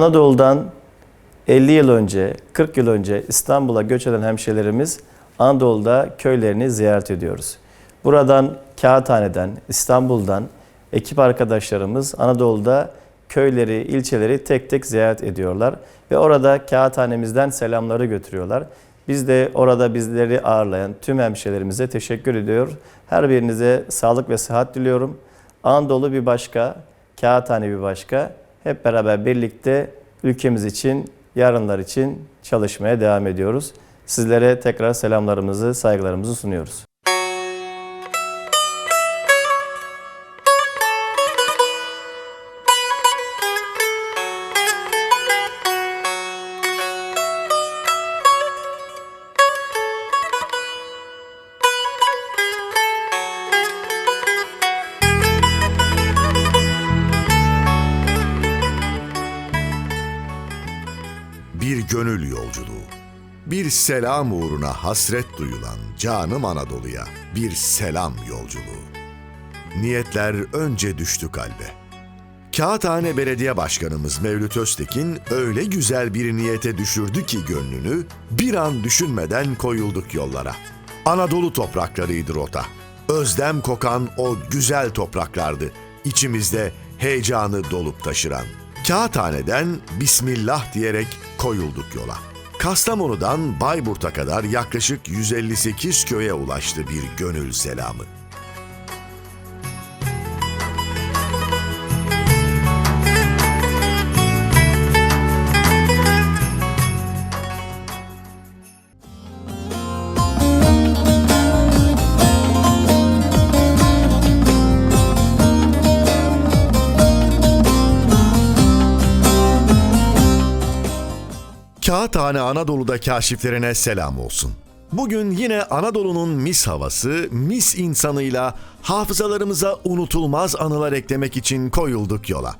Anadolu'dan 50 yıl önce, 40 yıl önce İstanbul'a göç eden hemşehrilerimiz Anadolu'da köylerini ziyaret ediyoruz. Buradan Kağıthane'den, İstanbul'dan ekip arkadaşlarımız Anadolu'da köyleri, ilçeleri tek tek ziyaret ediyorlar ve orada Kağıthane'mizden selamları götürüyorlar. Biz de orada bizleri ağırlayan tüm hemşehrilerimize teşekkür ediyor. Her birinize sağlık ve sıhhat diliyorum. Anadolu bir başka, Kağıthane bir başka. Hep beraber birlikte ülkemiz için, yarınlar için çalışmaya devam ediyoruz. Sizlere tekrar selamlarımızı, saygılarımızı sunuyoruz. Selam uğruna hasret duyulan canım Anadolu'ya bir selam yolculuğu. Niyetler önce düştü kalbe. Kağıthane Belediye Başkanımız Mevlüt Öztekin öyle güzel bir niyete düşürdü ki gönlünü bir an düşünmeden koyulduk yollara. Anadolu topraklarıydı rota. Özlem kokan o güzel topraklardı. İçimizde heyecanı dolup taşıran. Kağıthane'den Bismillah diyerek koyulduk yola. Kastamonu'dan Bayburt'a kadar yaklaşık 158 köye ulaştı bir gönül selamı. Kağıthane Anadolu'da kaşiflerine selam olsun. Bugün yine Anadolu'nun mis havası, mis insanıyla hafızalarımıza unutulmaz anılar eklemek için koyulduk yola.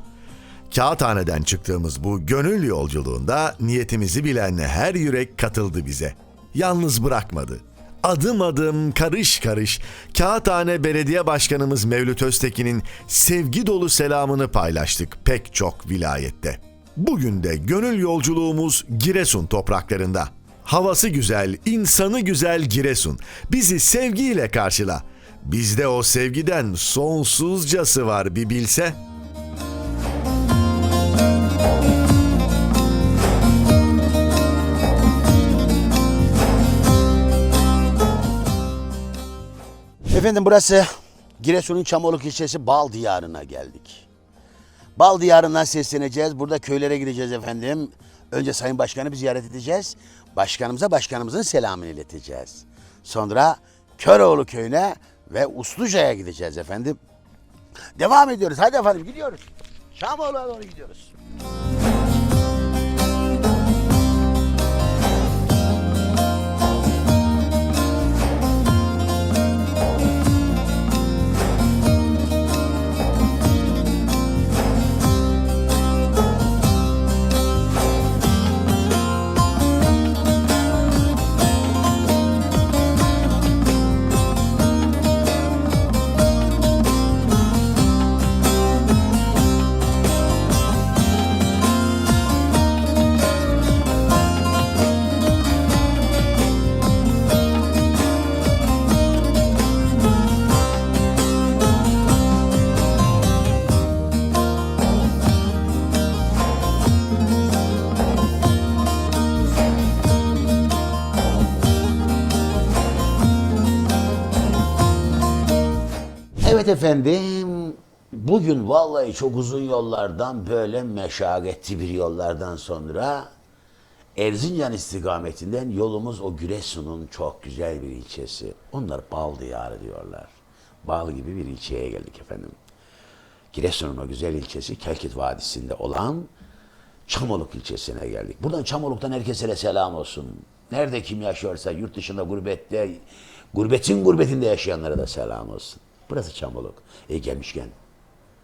Kağıthane'den çıktığımız bu gönül yolculuğunda niyetimizi bilen her yürek katıldı bize. Yalnız bırakmadı. Adım adım, karış karış Kağıthane Belediye Başkanımız Mevlüt Öztekin'in sevgi dolu selamını paylaştık pek çok vilayette. Bugün de gönül yolculuğumuz Giresun topraklarında. Havası güzel, insanı güzel Giresun. Bizi sevgiyle karşıla. Bizde o sevgiden sonsuzcası var bir bilse. Efendim burası Giresun'un Çamoluk ilçesi Bal Diyarı'na geldik. Bal Diyarı'ndan sesleneceğiz. Burada köylere gideceğiz efendim. Önce Sayın Başkan'ı bir ziyaret edeceğiz. Başkanımıza başkanımızın selamını ileteceğiz. Sonra Köroğlu köyüne ve Usluca'ya gideceğiz efendim. Devam ediyoruz. Hadi efendim gidiyoruz. Çamoğlu'na doğru gidiyoruz. Evet efendim. Bugün vallahi çok uzun yollardan böyle meşakkatli bir yollardan sonra Erzincan istikametinden yolumuz o Giresun'un çok güzel bir ilçesi. Onlar bal diyarı diyorlar. Bal gibi bir ilçeye geldik efendim. Giresun'un o güzel ilçesi Kelkit Vadisi'nde olan Çamoluk ilçesine geldik. Buradan Çamoluk'tan herkese de selam olsun. Nerede kim yaşıyorsa yurt dışında gurbette, gurbetin gurbetinde yaşayanlara da selam olsun. Burası Çamoluk. E gelmişken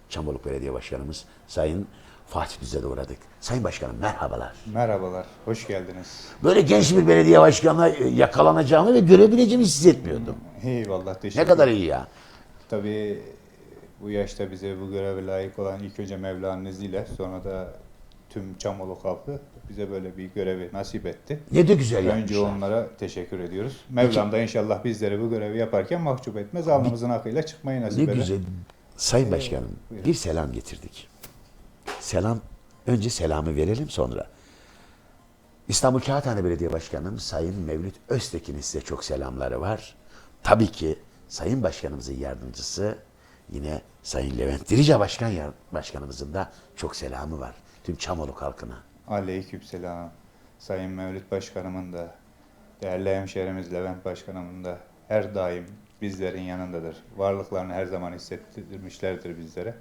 Çamoluk Belediye Başkanımız Sayın Fatih Düz'e de uğradık. Sayın Başkanım merhabalar. Merhabalar, hoş geldiniz. Böyle genç bir belediye başkanına e, yakalanacağımı ve görebileceğimi hissetmiyordum. Eyvallah, teşekkür Ne kadar iyi ya. Tabii bu yaşta bize bu göreve layık olan ilk önce Mevla'nın izniyle, sonra da tüm Çamoluk halkı bize böyle bir görevi nasip etti. Ne de güzel Önce yapmışlar. onlara teşekkür ediyoruz. Mevlam da inşallah bizleri bu görevi yaparken mahcup etmez. Alnımızın akıyla çıkmayı nasip Ne eder. güzel. Sayın Başkanım buyurun. bir selam getirdik. Selam önce selamı verelim sonra. İstanbul Kağıthane Belediye Başkanım Sayın Mevlüt Öztekin'in size çok selamları var. Tabii ki Sayın Başkanımızın yardımcısı yine Sayın Levent Dirice Başkan Başkanımızın da çok selamı var. Tüm Çamoluk halkına. Aleykümselam. Sayın Mevlüt Başkanımın da, değerli hemşehrimiz Levent Başkanımın da her daim bizlerin yanındadır. Varlıklarını her zaman hissettirmişlerdir bizlere.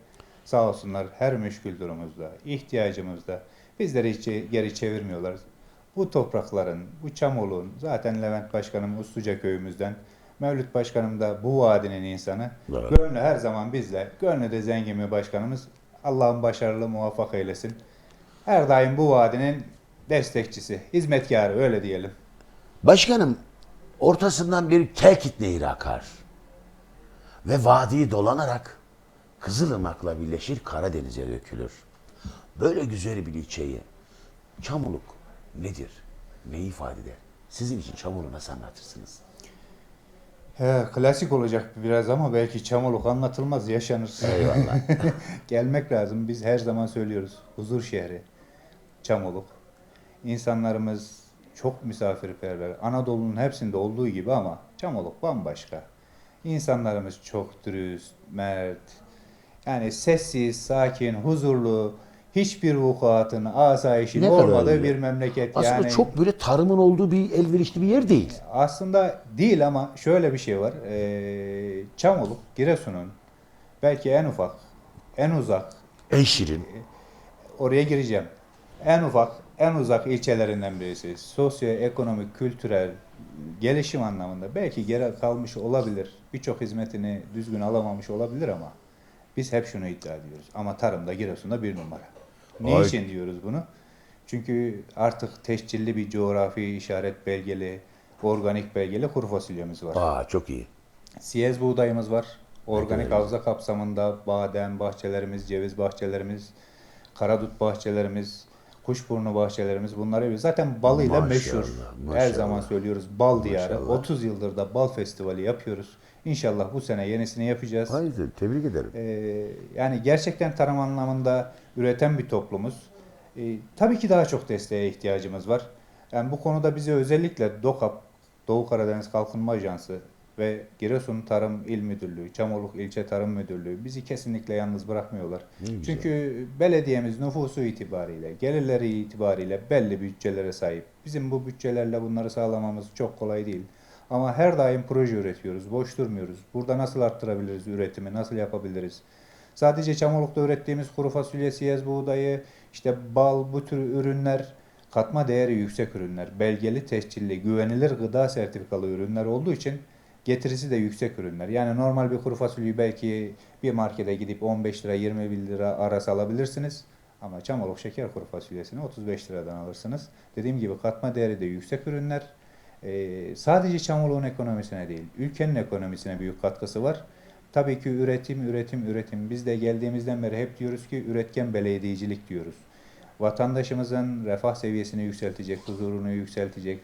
Sağ olsunlar her müşkül durumumuzda, ihtiyacımızda bizleri hiç geri çevirmiyorlar. Bu toprakların, bu Çamoluk'un, zaten Levent Başkanım Usluca köyümüzden, Mevlüt Başkanım da bu vadinin insanı. Evet. Gönlü her zaman bizle, gönlü de zengin bir başkanımız. Allah'ın başarılı muvaffak eylesin. Her daim bu vadinin destekçisi, hizmetkarı öyle diyelim. Başkanım ortasından bir Kelkit Nehri akar. Ve vadiyi dolanarak Kızılırmak'la birleşir Karadeniz'e dökülür. Böyle güzel bir ilçeyi Çamoluk nedir? Ne ifade eder? Sizin için Çamoluk'u nasıl anlatırsınız? He, klasik olacak biraz ama belki Çamoluk anlatılmaz, yaşanır. Eyvallah. Gelmek lazım. Biz her zaman söylüyoruz. Huzur şehri, Çamoluk. İnsanlarımız çok misafirperver. Anadolu'nun hepsinde olduğu gibi ama Çamoluk bambaşka. İnsanlarımız çok dürüst, mert. Yani sessiz, sakin, huzurlu, hiçbir vukuatın, asayişin Ne olmadığı bir memleket. Aslında yani çok böyle tarımın olduğu bir elverişli bir yer değil. aslında değil ama şöyle bir şey var. Ee, Çamoluk, Giresun'un belki en ufak, en uzak, En şirin. oraya gireceğim. En ufak, en uzak ilçelerinden birisi. Sosyoekonomik, kültürel, gelişim anlamında belki geri kalmış olabilir. Birçok hizmetini düzgün alamamış olabilir ama biz hep şunu iddia ediyoruz. Ama tarımda Giresun'da bir numara. Ay. Niçin diyoruz bunu? Çünkü artık teşcilli bir coğrafi işaret belgeli, organik belgeli kuru fasulyemiz var. Aa çok iyi. Siyez buğdayımız var. Organik havza kapsamında badem bahçelerimiz, ceviz bahçelerimiz, karadut bahçelerimiz, kuşburnu bahçelerimiz bunları yapıyoruz. Zaten balıyla Maşallah, meşhur. Her maşallah. zaman söylüyoruz bal diyarı. Maşallah. 30 yıldır da bal festivali yapıyoruz. İnşallah bu sene yenisini yapacağız. Haydi tebrik ederim. Ee, yani gerçekten tarım anlamında üreten bir toplumuz. Ee, tabii ki daha çok desteğe ihtiyacımız var. Yani bu konuda bize özellikle DOKAP, Doğu Karadeniz Kalkınma Ajansı ve Giresun Tarım İl Müdürlüğü, Çamoluk İlçe Tarım Müdürlüğü bizi kesinlikle yalnız bırakmıyorlar. güzel. Çünkü belediyemiz nüfusu itibariyle, gelirleri itibariyle belli bütçelere sahip. Bizim bu bütçelerle bunları sağlamamız çok kolay değil. Ama her daim proje üretiyoruz, boş durmuyoruz. Burada nasıl arttırabiliriz üretimi, nasıl yapabiliriz? Sadece Çamoluk'ta ürettiğimiz kuru fasulye, siyez buğdayı, işte bal, bu tür ürünler katma değeri yüksek ürünler. Belgeli, tescilli, güvenilir gıda sertifikalı ürünler olduğu için getirisi de yüksek ürünler. Yani normal bir kuru fasulyeyi belki bir markete gidip 15 lira 21 lira arası alabilirsiniz. Ama Çamoluk şeker kuru fasulyesini 35 liradan alırsınız. Dediğim gibi katma değeri de yüksek ürünler. Ee, sadece Çamoluk'un ekonomisine değil, ülkenin ekonomisine büyük katkısı var. Tabii ki üretim, üretim, üretim. Biz de geldiğimizden beri hep diyoruz ki üretken belediyecilik diyoruz. Vatandaşımızın refah seviyesini yükseltecek, huzurunu yükseltecek,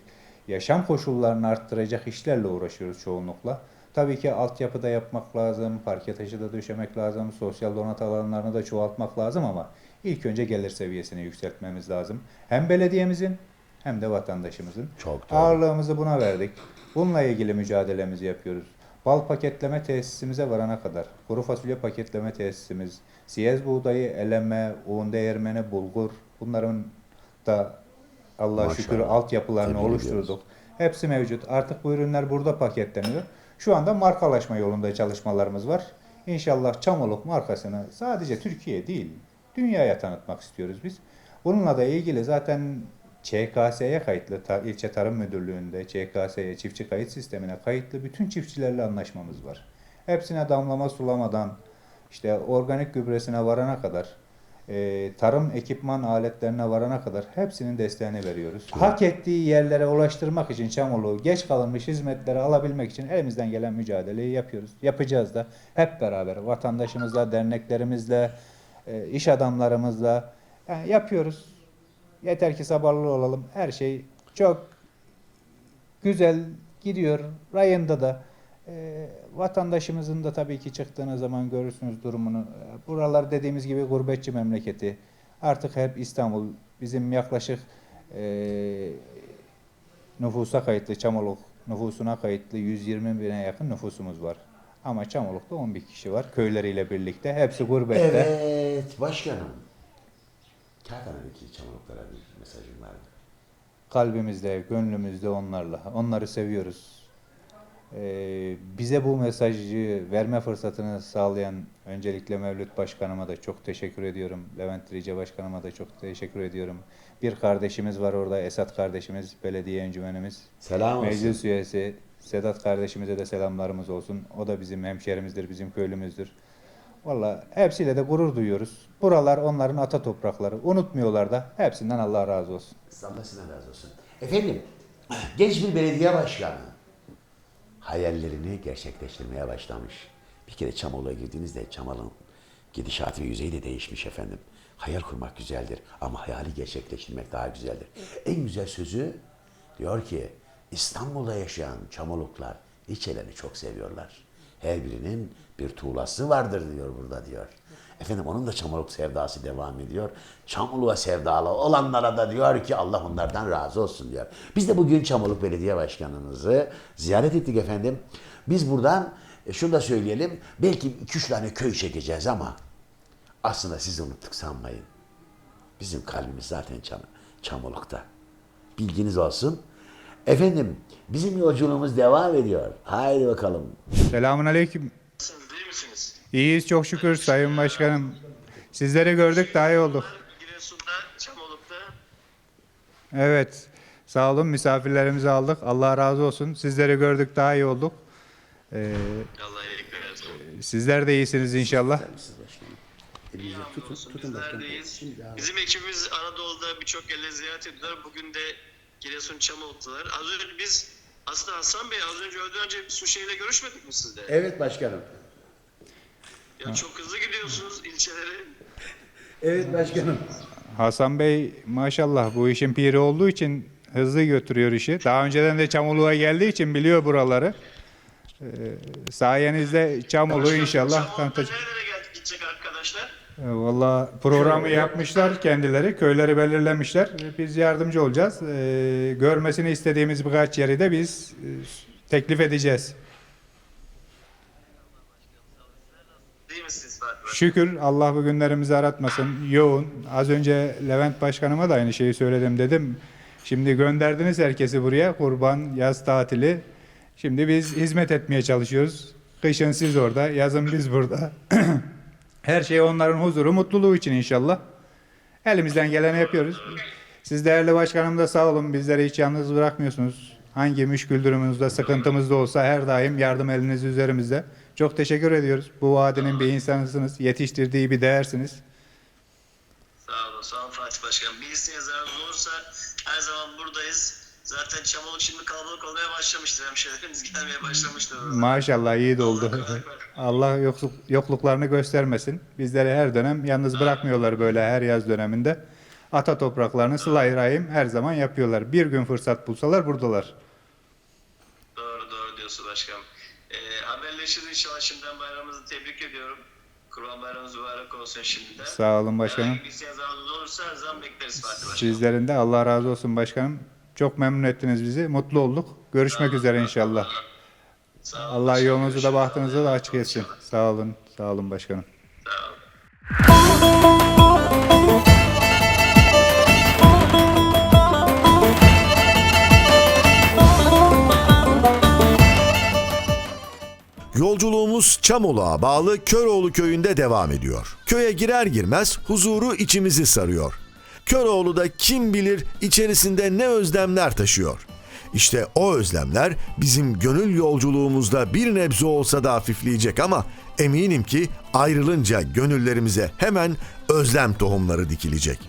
yaşam koşullarını arttıracak işlerle uğraşıyoruz çoğunlukla. Tabii ki altyapıda yapmak lazım, parke taşı da döşemek lazım, sosyal donat alanlarını da çoğaltmak lazım ama ilk önce gelir seviyesini yükseltmemiz lazım. Hem belediyemizin hem de vatandaşımızın. Çok doğru. Ağırlığımızı buna verdik. Bununla ilgili mücadelemizi yapıyoruz. Bal paketleme tesisimize varana kadar, kuru fasulye paketleme tesisimiz, siyez buğdayı, eleme, un değirmeni, bulgur bunların da Allah Maşallah. şükür altyapılarını Tebrik oluşturduk. ediyoruz. Hepsi mevcut. Artık bu ürünler burada paketleniyor. Şu anda markalaşma yolunda çalışmalarımız var. İnşallah Çamoluk markasını sadece Türkiye değil, dünyaya tanıtmak istiyoruz biz. Bununla da ilgili zaten ÇKS'ye kayıtlı, ta, ilçe tarım müdürlüğünde ÇKS'ye, çiftçi kayıt sistemine kayıtlı bütün çiftçilerle anlaşmamız var. Hepsine damlama sulamadan, işte organik gübresine varana kadar, e, tarım ekipman aletlerine varana kadar hepsinin desteğini veriyoruz. Hak ettiği yerlere ulaştırmak için Çamoluk'u geç kalınmış hizmetleri alabilmek için elimizden gelen mücadeleyi yapıyoruz. Yapacağız da hep beraber vatandaşımızla, derneklerimizle, e, iş adamlarımızla yani yapıyoruz. Yeter ki sabırlı olalım. Her şey çok güzel gidiyor. Rayında da. Ee, vatandaşımızın da tabii ki çıktığınız zaman görürsünüz durumunu. Buralar dediğimiz gibi gurbetçi memleketi. Artık hep İstanbul. Bizim yaklaşık ee, nüfusa kayıtlı Çamoluk nüfusuna kayıtlı 120 bine yakın nüfusumuz var. Ama Çamoluk'ta 11 kişi var köyleriyle birlikte. Hepsi gurbette. Evet başkanım. Kağıthane'deki çamurluklara bir mesajım var mı? kalbimizde, gönlümüzde onlarla. Onları seviyoruz. Ee, bize bu mesajı verme fırsatını sağlayan öncelikle Mevlüt Başkanıma da çok teşekkür ediyorum. Levent Rice Başkanıma da çok teşekkür ediyorum. Bir kardeşimiz var orada, Esat kardeşimiz, belediye encümenimiz. Selam olsun. Meclis üyesi Sedat kardeşimize de selamlarımız olsun. O da bizim hemşerimizdir, bizim köylümüzdür. Valla hepsiyle de gurur duyuyoruz. Buralar onların ata toprakları. Unutmuyorlar da. Hepsinden Allah razı olsun. Allah sizden razı olsun. Efendim, genç bir belediye başkanı hayallerini gerçekleştirmeye başlamış. Bir kere Çamoluk'a girdiğinizde Çamoluk'un gidişatı ve yüzeyi de değişmiş efendim. Hayal kurmak güzeldir ama hayali gerçekleştirmek daha güzeldir. En güzel sözü diyor ki İstanbul'da yaşayan Çamoluklar ilçelerini çok seviyorlar. Her birinin bir tuğlası vardır diyor burada diyor. Efendim onun da Çamoluk sevdası devam ediyor. Çamoluk'a sevdalı olanlara da diyor ki Allah onlardan razı olsun diyor. Biz de bugün Çamoluk Belediye Başkanımızı ziyaret ettik efendim. Biz buradan e, şunu da söyleyelim. Belki iki üç tane köy çekeceğiz ama aslında sizi unuttuk sanmayın. Bizim kalbimiz zaten Çam Çamoluk'ta. Bilginiz olsun. Efendim bizim yolculuğumuz devam ediyor. Haydi bakalım. Selamun aleyküm. İyi misiniz? İyiyiz çok şükür Sayın Başkanım. Sizleri gördük daha iyi olduk. Giresun'da, Çamoluk'ta. Evet. Sağ olun misafirlerimizi aldık. Allah razı olsun. Sizleri gördük daha iyi olduk. Ee, Allah iyilik versin. sizler de iyisiniz inşallah. Hamdolsun bizlerdeyiz. Bizim ekibimiz Anadolu'da birçok yerleri ziyaret ediyorlar. Bugün de Giresun Çamoluk'talar. Az önce biz aslında Hasan Bey az önce öğleden önce Suşehir'le görüşmedik mi sizle? Evet başkanım. Ya çok hızlı gidiyorsunuz ilçeleri. Evet başkanım. Hasan Bey maşallah bu işin piri olduğu için hızlı götürüyor işi. Daha önceden de Çamoluğa geldiği için biliyor buraları. Ee, sayenizde Çamoluğu inşallah tanıtacak. nerelere gidecek arkadaşlar? E, Valla programı yapmışlar kendileri, köyleri belirlemişler. E, Biz yardımcı olacağız. E, görmesini istediğimiz birkaç yeri de biz e, teklif edeceğiz. Değil misiniz Fatih Bey? Şükür Allah bu günlerimizi aratmasın. Yoğun. Az önce Levent Başkanıma da aynı şeyi söyledim dedim. Şimdi gönderdiniz herkesi buraya. Kurban, yaz tatili. Şimdi biz hizmet etmeye çalışıyoruz. Kışın siz orada, yazın biz burada. Her şey onların huzuru, mutluluğu için inşallah. Elimizden geleni yapıyoruz. Siz değerli başkanım da sağ olun. Bizleri hiç yalnız bırakmıyorsunuz. Hangi müşkül durumumuzda, sıkıntımızda olsa her daim yardım eliniz üzerimizde. Çok teşekkür ediyoruz. Bu vadinin bir insanısınız. Yetiştirdiği bir değersiniz. Sağ olun, sağ olun Fatih Başkan. Bir isteğiniz olursa her zaman buradayız. Zaten Çamoluk şimdi kalabalık olmaya başlamıştır. Hemşehrilerimiz gelmeye başlamıştır. orada. Maşallah iyi de oldu. Allah yokluk, yokluklarını göstermesin. Bizleri her dönem yalnız bırakmıyorlar böyle her yaz döneminde. Ata topraklarını sıla rahim her zaman yapıyorlar. Bir gün fırsat bulsalar buradalar. Doğru doğru diyorsun başkanım. Haberleşiriz inşallah şimdiden bayramımızı tebrik ediyorum. Kurban bayramımız mübarek olsun şimdiden. Sağ olun başkanım. Herhangi bir isteğiniz olursa her zaman bekleriz Fatih Başkanım. Sizlerin de Allah razı olsun başkanım. Çok memnun ettiniz bizi. Mutlu olduk. Görüşmek üzere inşallah. Sağ olun Allah başkanım. yolunuzu da Görüşürüz. bahtınızı da açık etsin. Sağ olun. Sağ olun başkanım. Sağ olun. Yolculuğumuz Çamoluk'a bağlı Köroğlu köyünde devam ediyor. Köye girer girmez huzuru içimizi sarıyor. Köroğlu da kim bilir içerisinde ne özlemler taşıyor. İşte o özlemler bizim gönül yolculuğumuzda bir nebze olsa da hafifleyecek ama eminim ki ayrılınca gönüllerimize hemen özlem tohumları dikilecek.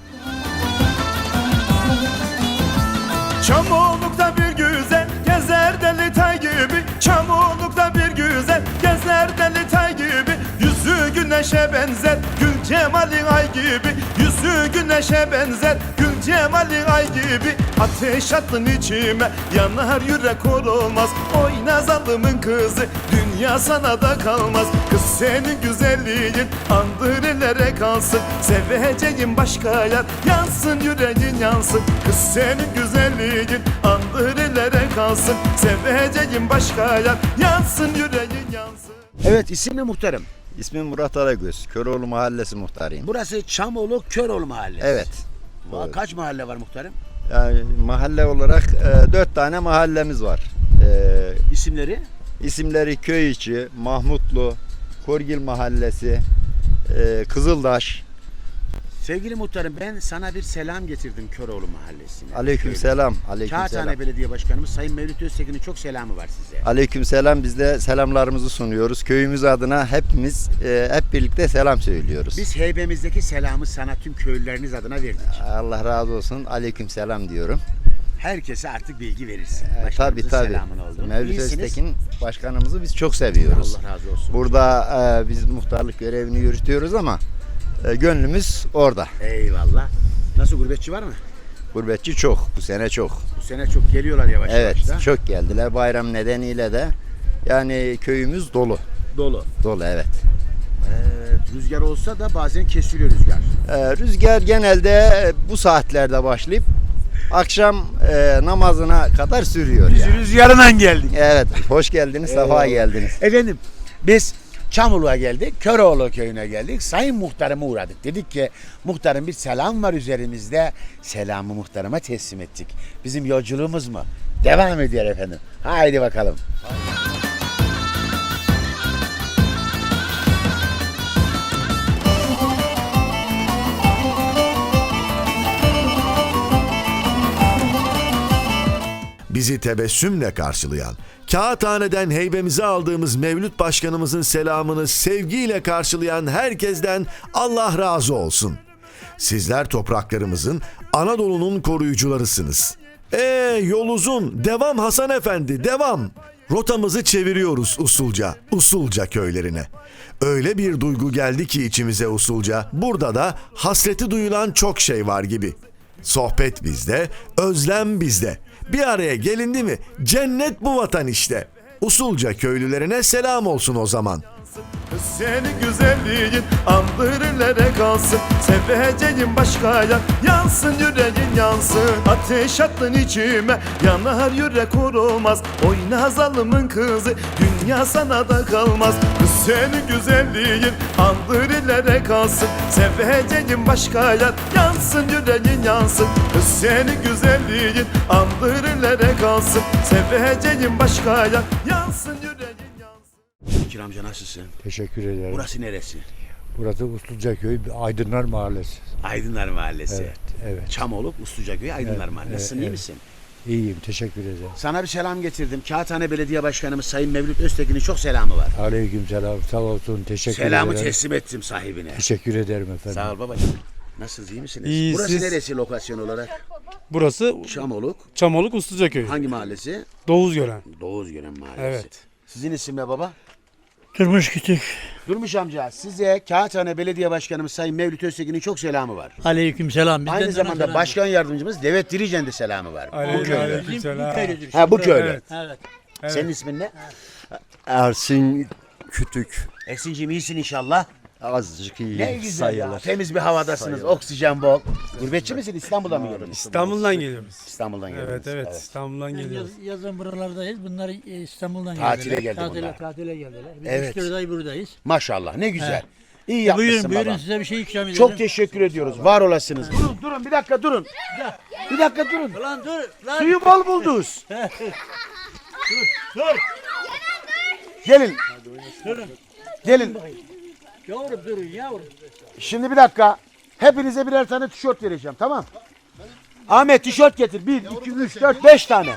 Çamoluk'ta gezer deli tay gibi? Yüzü güne güneşe benzer. Gül cemalin ay gibi. Yüzü güneşe benzer. Gül cemalin ay gibi. Ateş attın içime. Yanar yürek olmaz. Oyna zalımın kızı. Dünya sana da kalmaz. Kız senin güzelliğin. Andırelere kalsın. Seveceğim başka yer. Yansın yüreğin yansın. Kız senin güzelliğin. Andırelere kalsın. Seveceğim başka yer. Yansın yüreğin yansın Evet isim ne muhtarım? İsmim Murat Aragöz. Köroğlu Mahallesi muhtarıyım. Burası Çamoğlu Köroğlu mahallesi. Evet. Va- Kaç mahalle var muhtarım? Yani mahalle olarak e, dört tane mahallemiz var. E, İsimleri? isimleri Köy içi, Mahmutlu, Korgil Mahallesi, e, Kızıldaş. Sevgili muhtarım ben sana bir selam getirdim Köroğlu mahallesine. Aleyküm selam. Aleyküm Kağıthane selam. Belediye Başkanımız Sayın Mevlüt Öztekin'in çok selamı var size. Aleyküm selam. Biz de selamlarımızı sunuyoruz. Köyümüz adına hepimiz e, hep birlikte selam söylüyoruz. Biz heybemizdeki selamı sana tüm köylüleriniz adına verdik. Allah razı olsun. Aleyküm selam diyorum. Herkese artık bilgi verirsin. E, tabii tabii. Mevlüt. Öztekin başkanımızı biz çok seviyoruz. Allah razı olsun. Burada e, biz muhtarlık görevini yürütüyoruz ama e, gönlümüz orada. Eyvallah. Nasıl gurbetçi var mı? Gurbetçi çok, bu sene çok. Bu sene çok geliyorlar yavaş Evet, yavaş da. çok geldiler. Bayram nedeniyle de yani köyümüz dolu. Dolu. Dolu evet. Evet, rüzgar olsa da bazen kesiliyor rüzgar. E, rüzgar genelde bu saatlerde başlayıp akşam e, namazına kadar sürüyor yani. rüzgarından geldik. Evet, hoş geldiniz, sefa geldiniz. Efendim biz Çamurluğa geldik, Köroğlu köyüne geldik. Sayın muhtarıma uğradık. Dedik ki muhtarım bir selam var üzerimizde. Selamı muhtarıma teslim ettik. Bizim yolculuğumuz mu? Devam ediyor efendim. Haydi bakalım. Bizi tebessümle karşılayan, kağıthaneden heybemize aldığımız Mevlüt Başkanımızın selamını sevgiyle karşılayan herkesten Allah razı olsun. Sizler topraklarımızın, Anadolu'nun koruyucularısınız. Ee yol uzun, devam Hasan Efendi, devam. Rotamızı çeviriyoruz usulca, usulca köylerine. Öyle bir duygu geldi ki içimize usulca, burada da hasreti duyulan çok şey var gibi. Sohbet bizde, özlem bizde. Bir araya gelindi mi cennet bu vatan işte. Usulca köylülerine selam olsun o zaman. Senin güzelliğin andırelere kalsın. Seveceğim başka yer Yansın yüreğin yansın. Ateş attın içime Yanar yürek olmaz. Oyna zalımın kızı Dünya sana da kalmaz. Senin güzelliğin andırelere kalsın. Seveceğim başka yer Yansın yüreğin yansın. Senin güzelliğin andırelere kalsın. Seveceğim başka yer Yansın yüreğin Bekir amca nasılsın? Teşekkür ederim. Burası neresi? Burası Uslucaköy Aydınlar Mahallesi. Aydınlar Mahallesi. Evet, evet. Çamoluk, Uslucaköy, Aydınlar Evet, Mahallesi. Evet, iyi evet. misin? İyiyim, teşekkür ederim. Sana bir selam getirdim. Kağıthane Belediye Başkanımız Sayın Mevlüt Öztekin'in çok selamı var. Aleyküm selam, sağ olsun, teşekkür Selamı ederim. teslim ettim sahibine. Teşekkür ederim efendim. Sağ ol babacığım. Nasılsınız, iyi misiniz? İyi, Burası siz? neresi lokasyon olarak? Burası Çamoluk. Çamoluk Uslucaköy. Hangi mahallesi? Doğuz gören. Doğuzgören Mahallesi. Evet. Sizin isim ne baba? Durmuş küçük. Durmuş amca size Kağıthane Belediye Başkanımız Sayın Mevlüt Öztekin'in çok selamı var. Aleyküm selam. Bizden Aynı zamanda selam. başkan yardımcımız Devet Dirice'nin de selamı var. bu köylü. Bizim bu köylüdür. Ha bu köylü. Evet. Evet. Senin ismin ne? Ersin Kütük Esin'cim iyisin inşallah. Azıcık iyi Ne güzel ya. Temiz bir havadasınız. Oksijen bol. Gurbetçi misin? İstanbul'da mı geliyorsun? İstanbul'dan geliyoruz. İstanbul'dan Evet geliyoruz. evet, İstanbul'dan geliyoruz. Yaz, yazın buralardayız. Bunlar e, İstanbul'dan Tatile geldiler. geldi tatile, bunlar. Tatile geldiler. Biz Evet. evet. 3 ay buradayız. Maşallah ne güzel. Evet. İyi yapmışsın buyurun buyurun baba. size bir şey ikram edelim. Çok teşekkür ediyoruz. Var olasınız. Durun durun bir dakika durun. Bir dakika durun. Lan dur lan. Suyu bol buldunuz. Gelin. Gelin. Yavrum durun yavrum. Şimdi bir dakika. Hepinize birer tane tişört vereceğim tamam? Ahmet tişört getir. 1, 2, 3, 4, 5 tane.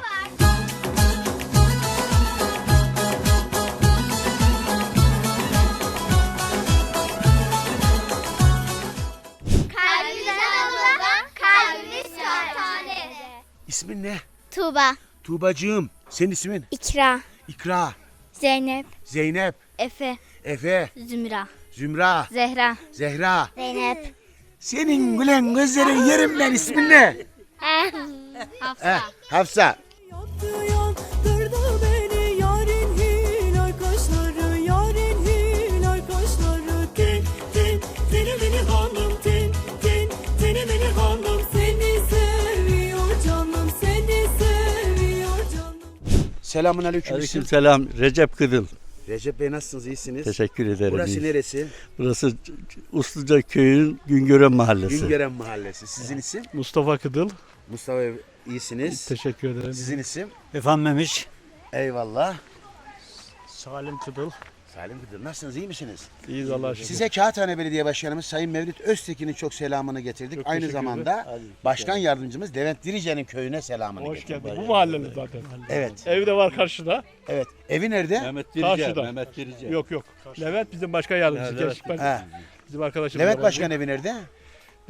Kalbimiz kağıthanede. İsmin ne? Tuğba, Tuğbacığım. Senin ismin? İkra, İkra, Zeynep, Zeynep, Efe, Efe, Zümra. Zümra, Zehra. Zehra. Zeynep. Senin gülen gözlerin yerim ben ismin ne? Hafsa. Heh, Hafsa. Seviyor canım Selamun aleyküm. isim. selam. Recep Kıdıl. Recep Bey nasılsınız? İyisiniz? Teşekkür ederim. Burası neresi? Burası Usluca Köyü'nün Güngören Mahallesi. Güngören Mahallesi. Sizin isim? Mustafa Kıdıl. Mustafa Bey iyisiniz. Teşekkür ederim. Sizin isim? Efendim Memiş. Eyvallah. Salim Kıdıl. Salim Kıdır nasılsınız? iyi misiniz? İyiyiz Allah'a şükür. Size Kağıthane Belediye Başkanımız Sayın Mevlüt Öztekin'in çok selamını getirdik. Çok Aynı zamanda Başkan Yardımcımız Levent Dirice'nin köyüne selamını Hoş getirdik. geldin. Bu mahalleniz zaten. Evet. Ev de var karşıda. Evet. Evi nerede? Mehmet Karşıda. Mehmet Dirice. Yok yok. Levent bizim başkan yardımcısı. Ha, Levent. Ha. Bizim arkadaşımız. Levent. Başkan evi nerede?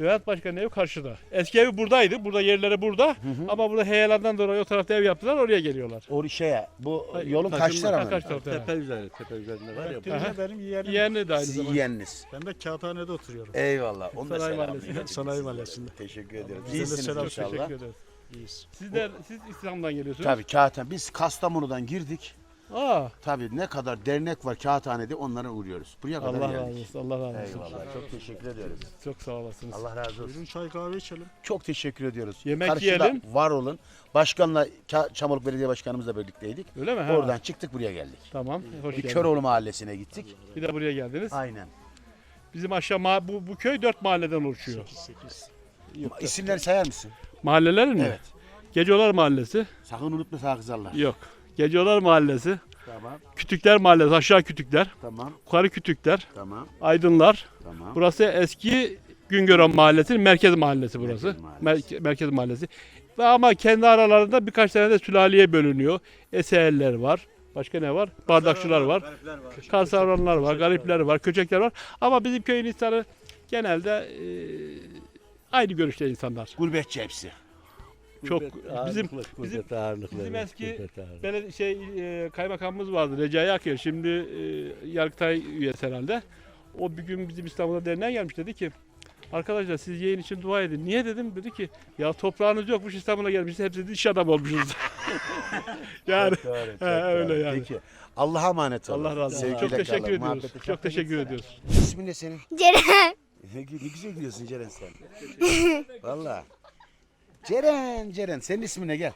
Levent Başkan'ın evi karşıda. Eski evi buradaydı. Burada yerleri burada. Ama burada heyelandan dolayı o tarafta ev yaptılar. Oraya geliyorlar. O şeye, bu Hayır, yolun karşı Ha, tarafı. karşı tarafta. Tepe üzerinde, tepe üzerinde var ya. Aha. benim yeğenim. Yeğeni de aynı Sizin zamanda. yeğeniniz. Ben de Kağıthane'de oturuyorum. Eyvallah. Onu da Sanayi selamını Mahallesi'nde. iletin. Sanayi Mahallesi'nde. Teşekkür ediyorum. Bize de İyisiniz selam, inşallah. Teşekkür ederiz. İyiyiz. Siz de siz İslam'dan geliyorsunuz. Tabii Kağıthane. Biz Kastamonu'dan girdik. Aa, Tabii ne kadar dernek var Kağıthane'de onlara uğruyoruz. Buraya kadar Allah geldik. razı olsun. Allah razı olsun. Eyvallah. Çok teşekkür ediyoruz. Çok sağ olasınız. Allah razı olsun. Buyurun çay kahve içelim. Çok teşekkür ediyoruz. Yemek Karşıda yiyelim. var olun. Başkanla Ka- Çamoluk Belediye Başkanımızla birlikteydik. Öyle mi? Ha. Oradan çıktık buraya geldik. Tamam. Hoş Bir. Köroğlu Mahallesi'ne gittik. Bir de buraya geldiniz. Aynen. Bizim aşağı ma- bu, bu köy dört mahalleden oluşuyor. 8. Yok, İsimleri sayar mısın? Mahallelerin mi? Evet. Geceolar Mahallesi. Sakın unutma sağ kızarlar. Yok. Geceolar Mahallesi. Tamam. Kütükler Mahallesi. Aşağı Kütükler. Tamam. Yukarı Kütükler. Tamam. Aydınlar. Tamam. Burası eski Güngören Mahallesi'nin merkez mahallesi burası. Merkez mahallesi. Merke- merkez mahallesi. Ve ama kendi aralarında birkaç tane de sülaleye bölünüyor. Eserler var. Başka ne var? Bardakçılar var. Karsavranlar var. Garipler var. Köçekler var. Ama bizim köyün insanı genelde e, aynı görüşte insanlar. Gurbetçi hepsi. Çok bizim bizim ağırlıklı, bizim eski. Beledi şey e, kaymakamımız vardı Recai Akyol. Şimdi e, Yargıtay üyesi herhalde. O bir gün bizim İstanbul'a derneğe gelmiş dedi ki Arkadaşlar siz yayın için dua edin. Niye dedim? Dedi ki ya toprağınız yokmuş İstanbul'a gelmişsiniz. Hepsi iş adamı olmuşuz. yani Doğru, çok he, öyle doğru. yani. Peki. Allah'a emanet olun. Allah razı olsun. Çok teşekkür kalın, ediyoruz. muhabbete Çok teşekkür ediyoruz. İsmin ne senin? Ceren. Ne güzel gidiyorsun Ceren sen. Valla. Ceren, Ceren. Senin ismin ne gel?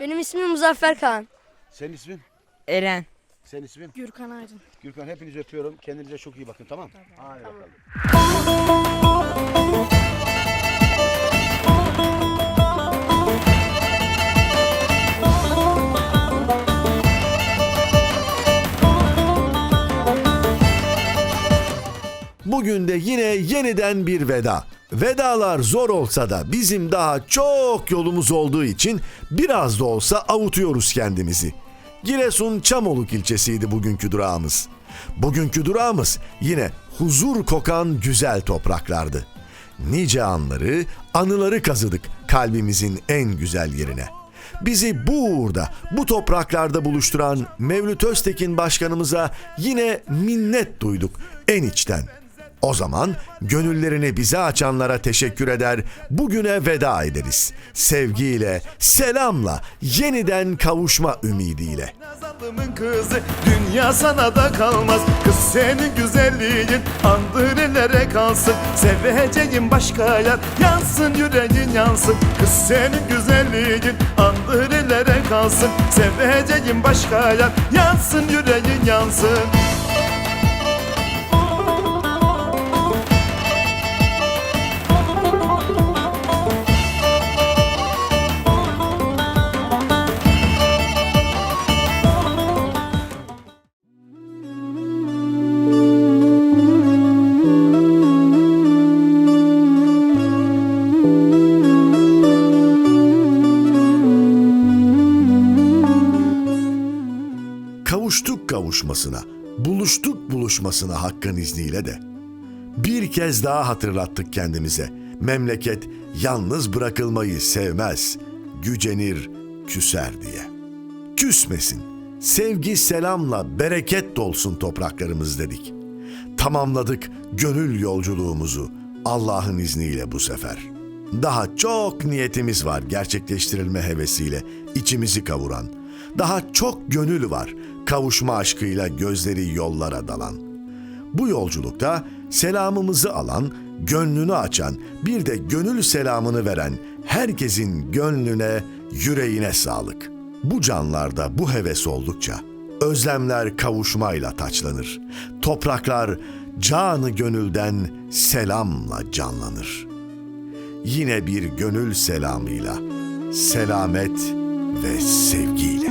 Benim ismim Muzaffer Kağan Senin ismin? Eren Senin ismin? Gürkan Aydın Gürkan hepinizi öpüyorum. Kendinize çok iyi bakın tamam mı? Hadi bakalım. Bugün de yine yeniden bir veda. Vedalar zor olsa da bizim daha çok yolumuz olduğu için biraz da olsa avutuyoruz kendimizi. Giresun Çamoluk ilçesiydi bugünkü durağımız. Bugünkü durağımız yine huzur kokan güzel topraklardı. Nice anları, anıları kazıdık kalbimizin en güzel yerine. Bizi bu uğurda, bu topraklarda buluşturan Mevlüt Öztekin başkanımıza yine minnet duyduk en içten. O zaman gönüllerini bize açanlara teşekkür eder, bugüne veda ederiz. Sevgiyle, selamla, yeniden kavuşma ümidiyle. Nazalımın kızı dünya sana da kalmaz. Kız senin güzelliğin andırelere kalsın. Seveceğin başka yer yansın yüreğin yansın. Kız senin güzelliğin andırelere kalsın. Seveceğin başka yer yansın yüreğin yansın Kavuştuk kavuşmasına, buluştuk buluşmasına Hakk'ın izniyle de. Bir kez daha hatırlattık kendimize. Memleket yalnız bırakılmayı sevmez, gücenir, küser diye. Küsmesin, sevgi selamla bereket dolsun topraklarımız dedik. tamamladık gönül yolculuğumuzu Allah'ın izniyle bu sefer. Daha çok niyetimiz var gerçekleştirilme hevesiyle içimizi kavuran. Daha çok gönül var kavuşma aşkıyla gözleri yollara dalan. Bu yolculukta selamımızı alan, gönlünü açan, bir de gönül selamını veren herkesin gönlüne, yüreğine sağlık. Bu canlarda bu heves oldukça özlemler kavuşmayla taçlanır. Topraklar canı gönülden selamla canlanır. Yine bir gönül selamıyla, selamet ve sevgiyle.